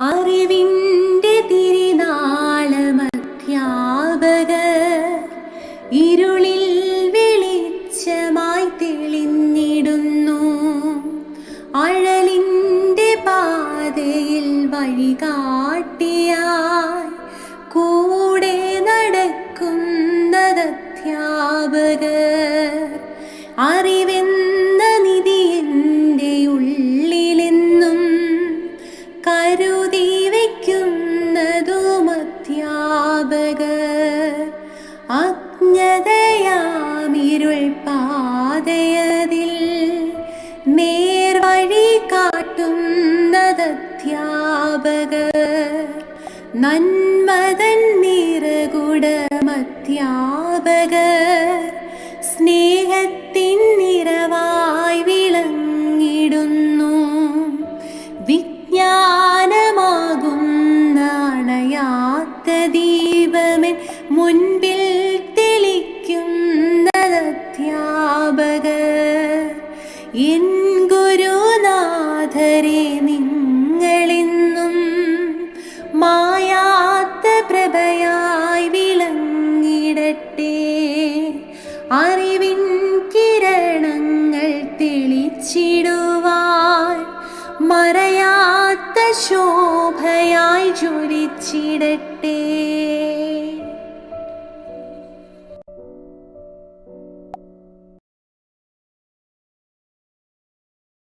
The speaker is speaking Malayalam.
അറിവിന്റെ തിരുനാളമധ്യാപകർ ഇരുളിൽ വെളിച്ചമായി തെളിഞ്ഞിടുന്നു. അഴലിന്റെ പാതയിൽ വഴികാട്ടിയായി കൂടെ നടക്കുന്നതധ്യാപകർ. അറിവെന്ന അജ്ഞതയാമിരുൾ പാതയതിൽ നേർവഴി കാട്ടുന്നതധ്യാപകർ നന്മതൻ നിറകുടമധ്യാപകർ സ്നേഹത്തിൻ ദീപമൻ മുൻപിൽ തെളിക്കുന്നതധ്യാപകർ എൻ ഗുരുനാഥരെ നിങ്ങളെന്നും മായാത്ത പ്രഭയായി വിളങ്ങിടട്ടെ. അറിവിൻ കിരണങ്ങൾ തെളിച്ചിടുവാൻ മറയാത്ത ശോഭയായി ജ്വലിച്ചിടട്ടെ.